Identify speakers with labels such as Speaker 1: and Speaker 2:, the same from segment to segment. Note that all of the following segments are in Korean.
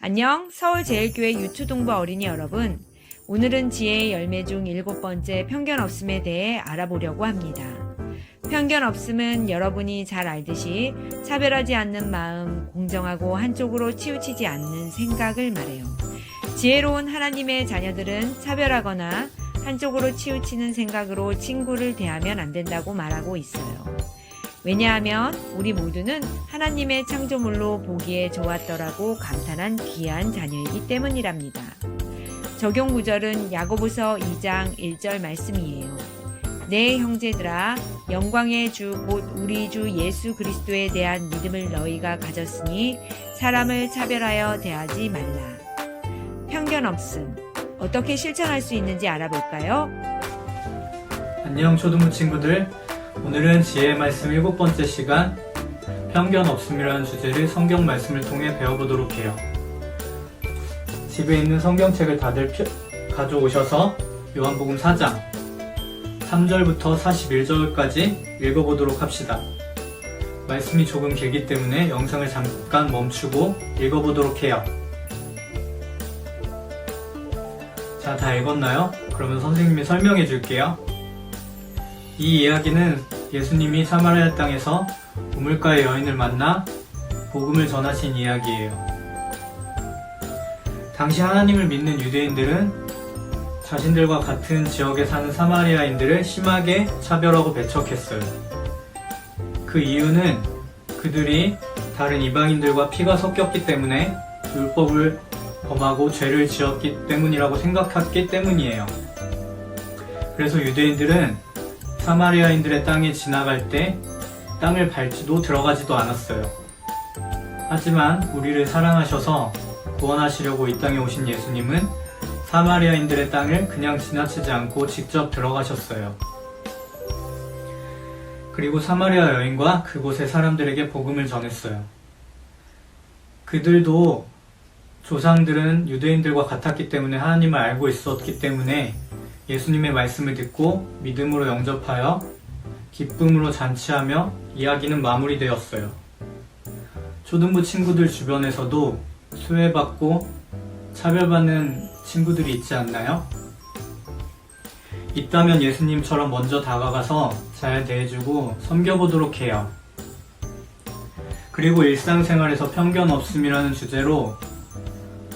Speaker 1: 안녕, 서울제일교회 유초동부 어린이 여러분. 오늘은 지혜의 열매 중 일곱 번째 편견 없음에 대해 알아보려고 합니다. 편견 없음은 여러분이 잘 알듯이 차별하지 않는 마음, 공정하고 한쪽으로 치우치지 않는 생각을 말해요. 지혜로운 하나님의 자녀들은 차별하거나 한쪽으로 치우치는 생각으로 친구를 대하면 안 된다고 말하고 있어요. 왜냐하면 우리 모두는 하나님의 창조물로 보기에 좋았더라고 감탄한 귀한 자녀이기 때문이랍니다. 적용 구절은 야고보서 2장 1절 말씀이에요. 내 형제들아 영광의 주 곧 우리 주 예수 그리스도에 대한 믿음을 너희가 가졌으니 사람을 차별하여 대하지 말라. 편견 없음 어떻게 실천할 수 있는지 알아볼까요?
Speaker 2: 안녕 초등부 친구들 오늘은 지혜의 말씀 일곱 번째 시간 편견 없음이라는 주제를 성경 말씀을 통해 배워보도록 해요 집에 있는 성경책을 다들 펴- 가져오셔서 요한복음 4장 3절부터 41절까지 읽어보도록 합시다 말씀이 조금 길기 때문에 영상을 잠깐 멈추고 읽어보도록 해요 자, 다 읽었나요? 그러면 선생님이 설명해 줄게요. 이 이야기는 예수님이 사마리아 땅에서 우물가의 여인을 만나 복음을 전하신 이야기예요. 당시 하나님을 믿는 유대인들은 자신들과 같은 지역에 사는 사마리아인들을 심하게 차별하고 배척했어요. 그 이유는 그들이 다른 이방인들과 피가 섞였기 때문에 율법을 범하고 죄를 지었기 때문이라고 생각했기 때문이에요. 그래서 유대인들은 사마리아인들의 땅에 지나갈 때 땅을 밟지도 들어가지도 않았어요. 하지만 우리를 사랑하셔서 구원하시려고 이 땅에 오신 예수님은 사마리아인들의 땅을 그냥 지나치지 않고 직접 들어가셨어요. 그리고 사마리아 여인과 그곳의 사람들에게 복음을 전했어요. 그들도 조상들은 유대인들과 같았기 때문에 하나님을 알고 있었기 때문에 예수님의 말씀을 듣고 믿음으로 영접하여 기쁨으로 잔치하며 이야기는 마무리되었어요. 초등부 친구들 주변에서도 수혜받고 차별받는 친구들이 있지 않나요? 있다면 예수님처럼 먼저 다가가서 잘 대해주고 섬겨보도록 해요. 그리고 일상생활에서 편견 없음이라는 주제로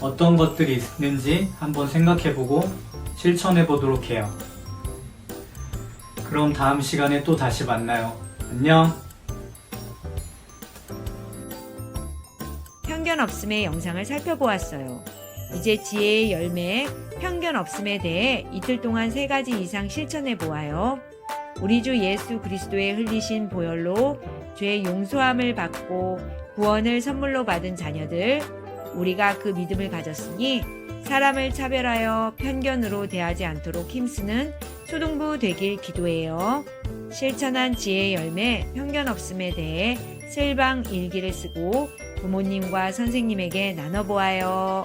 Speaker 2: 어떤 것들이 있는지 한번 생각해보고 실천해 보도록 해요. 그럼 다음 시간에 또 다시 만나요. 안녕!
Speaker 1: 편견 없음의 영상을 살펴보았어요. 이제 지혜의 열매, 편견 없음에 대해 이틀 동안 세 가지 이상 실천해 보아요. 우리 주 예수 그리스도의 흘리신 보혈로 죄의 용서함을 받고 구원을 선물로 받은 자녀들, 우리가 그 믿음을 가졌으니 사람을 차별하여 편견으로 대하지 않도록 힘쓰는 초등부 되길 기도해요. 실천한 지혜의 열매, 편견 없음에 대해 슬방 일기를 쓰고 부모님과 선생님에게 나눠보아요.